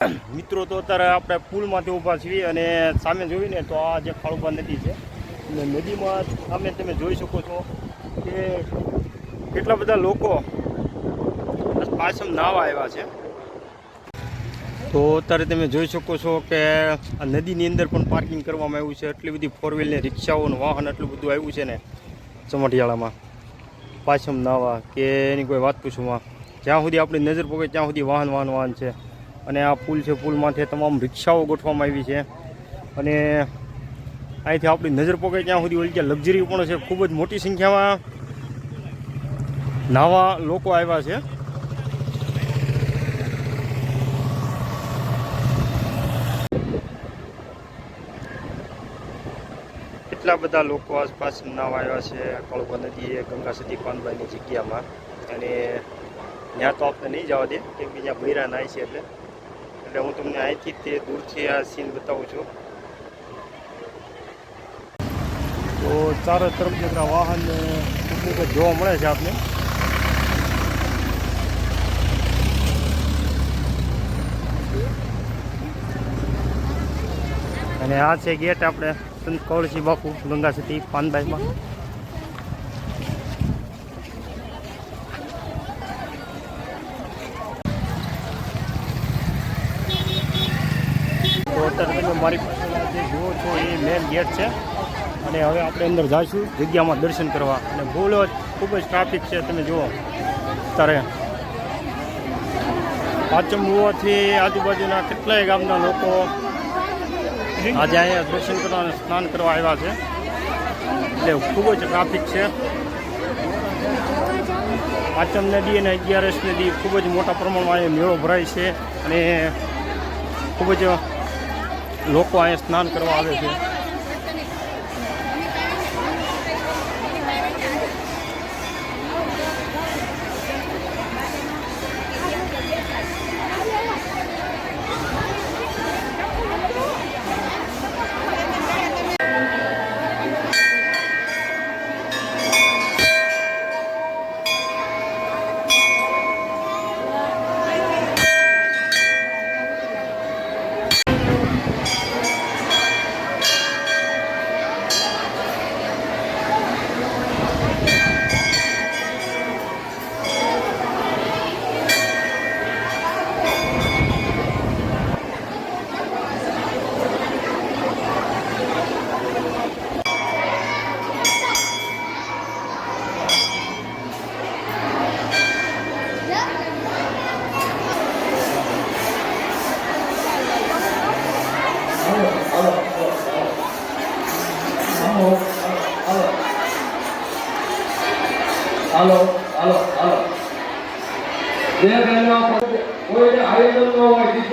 મિત્રો તો અત્યારે આપણે પુલમાંથી ઊભા છીએ અને સામે જોઈને તો આ જે ખાળુભા નદી છે, અને નદીમાં સામે તમે જોઈ શકો છો કે કેટલા બધા લોકો પાછળ નાવા આવ્યા છે. તો અત્યારે તમે જોઈ શકો છો કે આ નદીની અંદર પણ પાર્કિંગ કરવામાં આવ્યું છે. એટલી બધી ફોર વ્હીલને રિક્ષાઓ રિક્ષાઓનું વાહન એટલું બધું આવ્યું છે ને ચમટિયાળામાં. પાછમ નાવા કે એની કોઈ વાત પૂછવામાં જ્યાં સુધી આપણી નજર પગે ત્યાં સુધી વાહન વાહન વાહન છે. અને આ પુલ છે, પુલમાંથી તમામ રિક્ષાઓ ગોઠવવામાં આવી છે. અને અહીંથી આપણી નજર પોકે ત્યાં સુધી ઓલી ત્યાં લક્ઝરી પણ છે, ખૂબ જ મોટી સંખ્યામાં નાવા લોકો આવ્યા છે. એટલા બધા લોકો આસપાસ નાવા આવ્યા છે, કળવા નદીએ, ગંગા સતી, પાનબાઈની જગ્યામાં. અને ત્યાં તો આપણે નહીં જવા દે, કેમ કે ત્યાં ભૈરા નાય છે એટલે. એટલે હું તમને અહીંથી તે દૂરથી આ સીન બતાવું છું. તો ચારો તરફ જેટલા વાહન જોવા મળે છે આપને. અને આ છે ગેટ આપણે સંત કૌરસિંહ બાપુ, ગંગા સતી પાનબાઈમાં તો અત્યારે તમે મારી પાસે જે જુઓ છો એ મેન ગેટ છે. અને હવે આપણે અંદર જઈશું, જગ્યામાં દર્શન કરવા. અને ભૂલ ખૂબ જ ટ્રાફિક છે, તમે જુઓ. ત્યારે પાંચમ હોવાથી આજુબાજુના કેટલાય ગામના લોકો આજે અહીંયા દર્શન કરવા અને સ્નાન કરવા આવ્યા છે. એટલે ખૂબ જ ટ્રાફિક છે. પાંચમ નદી અને અગિયારસ નદી ખૂબ જ મોટા પ્રમાણમાં અહીંયા મેળો ભરાય છે અને ખૂબ જ લોકો અહીંયા સ્નાન કરવા આવે છે.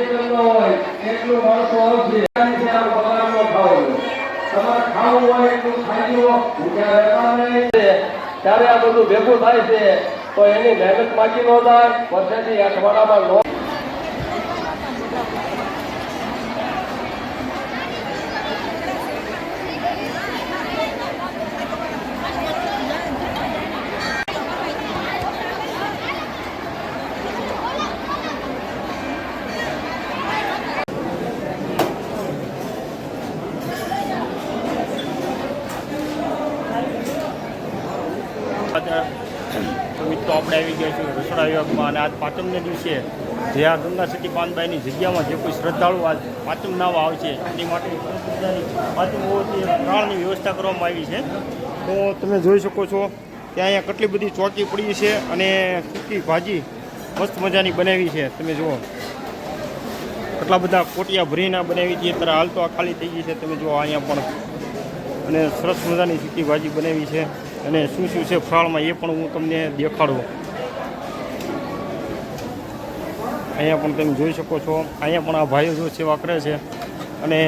હોય હોય એટલું માણસો આવશે એની છે આ પગાર નો ખાવાનું તમારે ખાવું હોય એટલું ખાઈ લો ત્યારે આ બધું ભેગું થાય છે. તો એની મહેનત માગી ન થાય. વર્ષેથી અઠવાડિયામાં નો તો મિત્રો આપણે આવી ગયા છું, રસોડા વિભાગમાં. અને આજ પાંચમને દિવસે જે આ ગંગા સતી પાનબાઈની જગ્યામાં જે કોઈ શ્રદ્ધાળુ આજ પાંચમ નાવા આવશે એની માટે પાંચમ હોવાથી પ્રાણની વ્યવસ્થા કરવામાં આવી છે. તો તમે જોઈ શકો છો ત્યાં અહીંયા કેટલી બધી ચોકી પડી છે અને સૂકી ભાજી મસ્ત મજાની બનાવી છે. તમે જુઓ. કેટલા બધા કોટિયા ભરીને બનાવી છે. અત્યારે હાલ તો આ ખાલી થઈ ગઈ છે. તમે જુઓ, અહીંયા પણ અને સરસ મજાની સૂકી ભાજી બનાવી છે. અને શું શું છે ફરાળમાં એ પણ હું તમને દેખાડું. અહીંયા પણ તમે જોઈ શકો છો. અહીંયા પણ આ ભાઈઓ જો સેવા કરે છે અને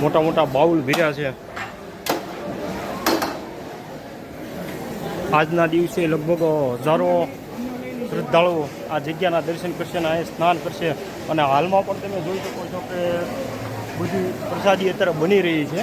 મોટા મોટા બાઉલ ભીર્યા છે. આજના દિવસે લગભગ હજારો શ્રદ્ધાળુઓ આ જગ્યાના દર્શન કરશે અને અહીંયા સ્નાન કરશે. અને હાલમાં પણ તમે જોઈ શકો છો કે બધી પ્રસાદી અત્યારે બની રહી છે.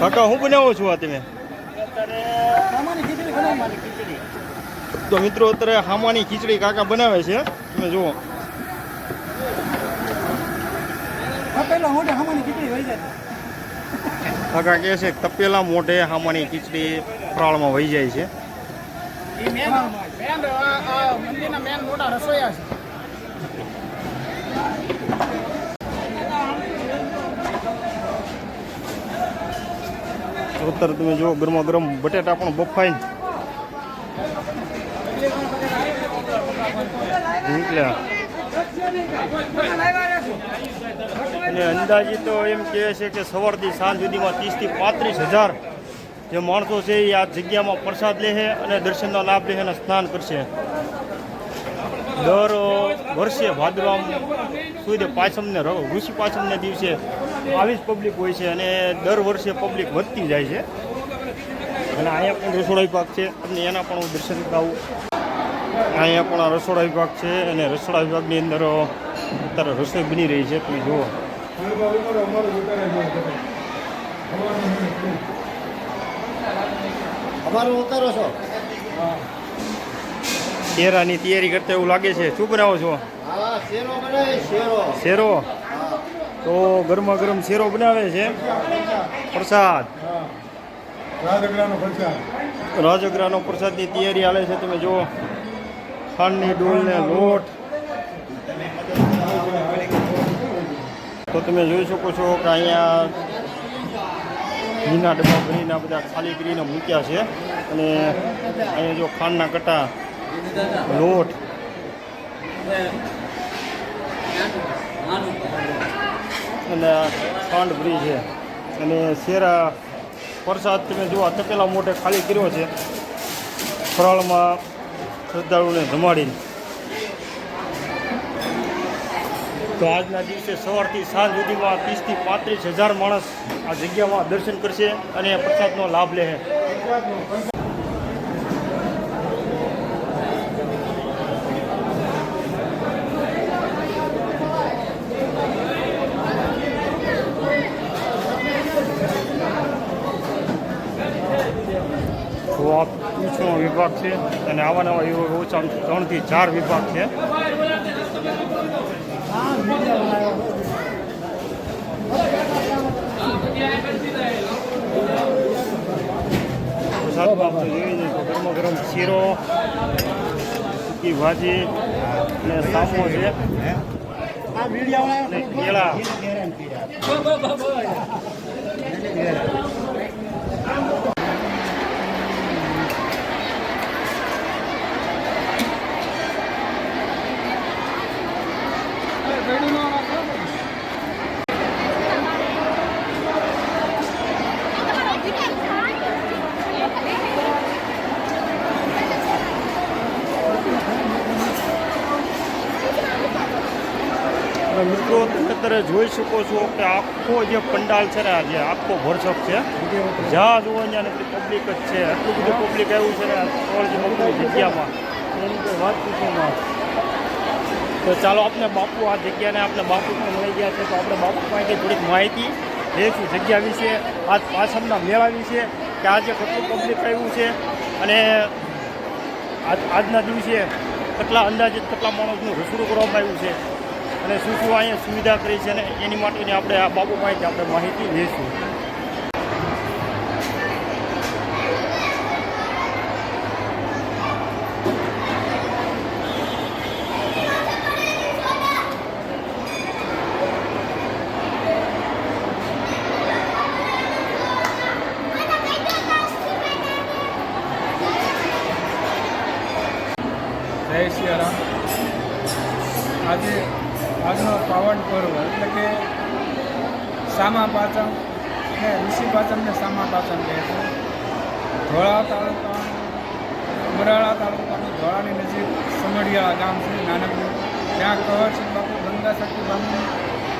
કાકા હું બનાવો છું આ તમે? તો મિત્રો અત્યારે હામાની ખીચડી કાકા બનાવે છે. તમે જુઓ. કાકા કહે છે તપેલા મોઢે હામાની ખીચડી ફરાળમાં વહી જાય છે. મંદિરના મેન મોટા રસોયા છે. અત્યારે તમે જુઓ, ગરમા ગરમ બટેટા પણ બફાઈને નીકળ્યા. અને અંદાજી તો એમ કહે છે કે સવારથી સાંજ સુધીમાં ત્રીસથી પાંત્રીસ હજાર જે માણસો છે એ આ જગ્યામાં પ્રસાદ લે છે અને દર્શનનો લાભ લે અને સ્નાન કરશે. દર વર્ષે ભાદરવા સુધી પાછમને ઋષિ પાછમને દિવસે આવી જ પબ્લિક હોય છે અને દર વર્ષે પબ્લિક વધતી જાય છે. અને અહીંયા પણ રસોડા વિભાગ છે અને એના પણ હું દર્શન કરાવું. અહીંયા પણ આ રસોડા વિભાગ છે અને રસોડા વિભાગની અંદર અત્યારે રસોઈ બની રહી છે તમે જુઓ. અમારો ઉતારો છો? શેરાની તૈયારી કરતા એવું લાગે છે. શું બનાવો છો? શેરો. શેરો? તો ગરમા ગરમ શેરો બનાવે છે. પ્રસાદ. રાજગરાનો પ્રસાદની તૈયારી હાલે છે. તમે જુઓ. ખાંડની ડોલ ને લોટ. તો તમે જોઈ શકો છો કે અહીંયા ઘીના ડબ્બા ભરીને આ બધા ખાલી કરીને મૂક્યા છે. અને અહીંયા જો ખાંડના કટા લોટ. અને ખાંડ ભરી છે. અને શેરા પ્રસાદ તમે જુઓ તપેલા મોટે ખાલી કર્યો છે. ફરાળમાં શ્રદ્ધાળુને જમાડીને. તો આજના દિવસે સવારથી સાંજ સુધીમાં ત્રીસથી પાંત્રીસ હજાર માણસ આ જગ્યામાં દર્શન કરશે અને પ્રસાદનો લાભ લે તો આ પૂછનો વિભાગ છે અને આવા નવા એવો ઓછામાં ત્રણથી ચાર વિભાગ છે. પ્રસાદમાં આપણે જોઈએ છીએ તો ગરમ શીરો સૂકી ભાજી અને સામો છે. કેળા. મિત્રો તમે અત્યારે જોઈ શકો છો કે આખો જે પંડાલ છે ને આજે આખો વોટ્સઅપ છે જ્યાં જુઓ ત્યાં પબ્લિક જ છે. એટલું બધું પબ્લિક આવ્યું છે ને મગની જગ્યામાં એની કોઈ વાત પૂછવામાં તો ચાલો આપણે બાપુ આ જગ્યાને આપણે બાપુ પણ મળી ગયા છે. તો આપણે બાપુ પાસેથી થોડીક માહિતી લઈશું. જગ્યા વિશે, આજ પાછળના મેળા વિશે, કે આજે કેટલું પબ્લિક આવ્યું છે અને આજ, આજના દિવસે કેટલા અંદાજિત કેટલા માણસનું રસોડું કરવામાં આવ્યું છે. અને શું શું અહીંયા સુવિધા કરી છે અને એની માટેની આપણે આ બાબુ પાસેથી આપણે માહિતી લઈશું. જય સિયારામ. આજે પર્વ એટલે કે સામા પાચમ ને ઋષિ પાચમને સામા પાચમ કહે છે. ધોળા તાલુકા ઉમરાળા તાલુકાનું ધોળાની નજીક સમડિયાળા ગામ છે, નાનકડું. ત્યાં કહર છે બાપુ ગંગા શક્તિ બાપુ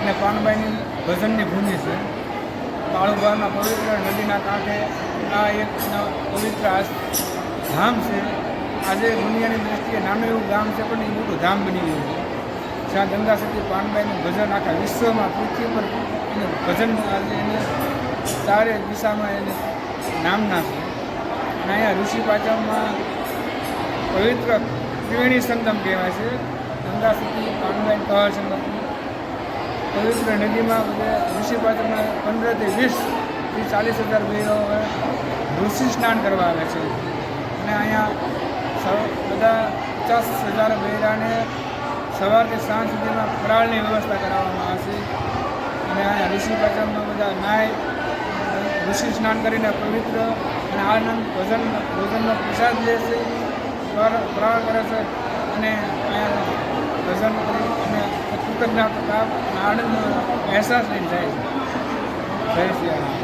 અને પાનબાઈની ભજનની ભૂમિ છે. કાળુભાના પવિત્ર નદીના કાંઠે આ એક પવિત્ર ધામ છે. આજે દુનિયાની દ્રષ્ટિએ નાનું એવું ગામ છે, પણ એ મોટું ધામ બની ગયું છે. જ્યાં ગંગા સતી પાનબાઈનું ભજન આખા વિશ્વમાં પૃથ્વી પર એનું ભજન એને ચારે દિશામાં એને નામ નાખ્યું. અને અહીંયા ઋષિ પાચમમાં પવિત્ર ત્રિવેણી સંગમ કહેવાય છે. ગંગા સતી પાનબાઈ કહર સંગમ. પવિત્ર નદીમાં બધે ઋષિ પાચમના પંદરથી વીસથી ચાલીસ હજાર ભાઈઓ ઋષિ સ્નાન કરવા આવે છે. અને અહીંયા બધા પચાસ હજાર બૈરાને સવારથી સાંજ સુધીમાં ફરાળની વ્યવસ્થા કરાવવામાં આવશે. અને અહીંયા ઋષિ પાચમમાં બધા નાય, ઋષિ સ્નાન કરીને પવિત્ર અને આનંદ ભોજન, ભોજનનો પ્રસાદ લે છે. ફર- ફરાળ કરે છે અને ભજન કરી અને કૃતજ્ઞતા, અને આનંદનો અહેસાસ લઈને જાય છે. જય શ્રી રામ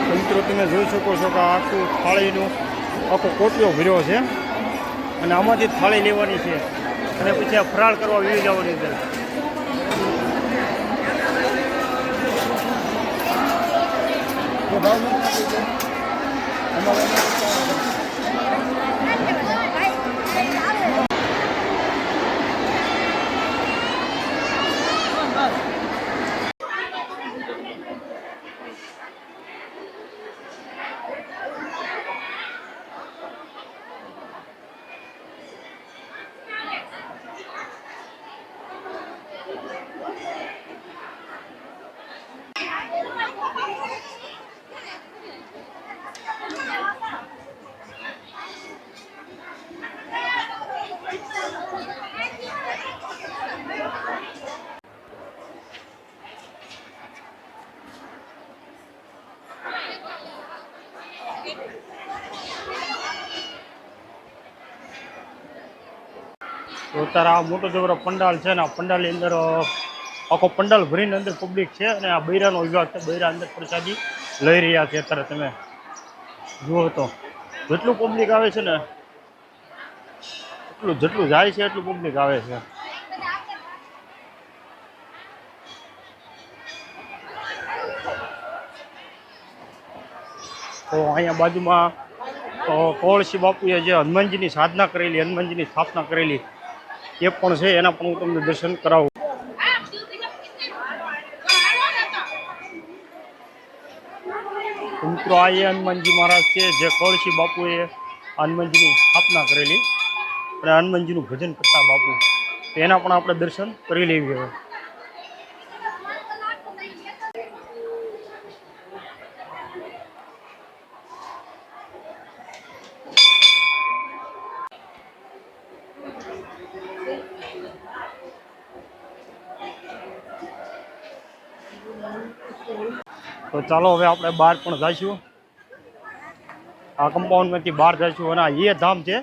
તો મિત્રો તમે જોઈ શકો છો કે આખું થાળીનું, આખો કોટિયો ભર્યો છે. અને આમાંથી થાળી લેવાની છે. અને પછી આ ફરાળ કરવા વી જવાની અંદર તો અત્યારે આ મોટો જબરો પંડાલ છે ને આ પંડાલની અંદર આખો પંડાલ ભરીને અંદર પબ્લિક છે અને આ બૈરાનો વિભાગ છે, બૈરા અંદર પ્રસાદી લઈ રહ્યા છે અત્યારે તમે જુઓ તો. જેટલું પબ્લિક આવે છે ને, એટલું જેટલું જાય છે એટલું પબ્લિક આવે છે. તો અહીંયા બાજુમાં તો કોળસી બાપુએ જે હનુમાનજીની સાધના કરેલી, હનુમાનજીની સ્થાપના કરેલી એ પણ છે, એના પણ હું તમને દર્શન કરાવું. મિત્રો, આ એ હનુમાનજી મહારાજ છે, જે કોળસી બાપુએ હનુમાનજીની સ્થાપના કરેલી. અને હનુમાનજીનું ભજન કરતા બાપુ એના પણ આપણે દર્શન કરી લેવી હવે. તો ચાલો હવે આપણે બહાર પણ જઈશું. આ કમ્પાઉન્ડમાંથી બહાર જઈશું અને આ એ ધામ છે,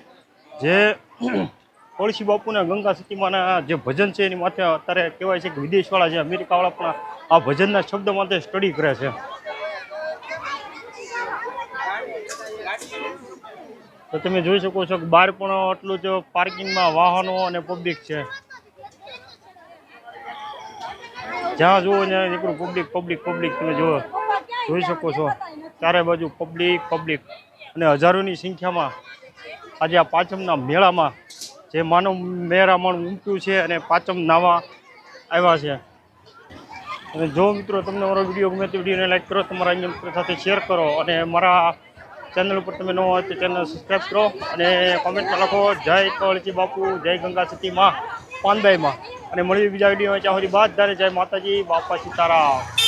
જે કોળસી બાપુના ગંગા સતીમાના જે ભજન છે એની માથે અત્યારે કહેવાય છે કે વિદેશવાળા છે અમેરિકાવાળા પણ આ ભજનના શબ્દ માટે સ્ટડી કરે છે. તો તમે જોઈ શકો છો કે બહાર પણ આટલું જ પાર્કિંગમાં વાહનો અને પબ્લિક છે. જ્યાં જુઓ ત્યાં એકલું પબ્લિક પબ્લિક પબ્લિક તમે જુઓ. જોઈ શકો છો. ચારે બાજુ પબ્લિક પબ્લિક અને હજારોની સંખ્યામાં આજે આ પાંચમના મેળામાં જે માનવ મેરામણ ઉમટ્યું છે અને પાંચમ નાવા આવ્યા છે. અને જો મિત્રો તમને મારો વીડિયો ગમે તે વિડીયોને લાઈક કરો, તમારા અન્ય મિત્રો સાથે શેર કરો અને મારા ચેનલ ઉપર તમે ન હોય તો ચેનલ સબસ્ક્રાઈબ કરો અને કોમેન્ટમાં લખો, જય કવળજી બાપુ, જય ગંગા સતી માં પાનબાઈમાં અને મળીએ બીજા વીડિયો ત્યાં સુધી બાદ જય માતાજી, બાપા સીતારામ.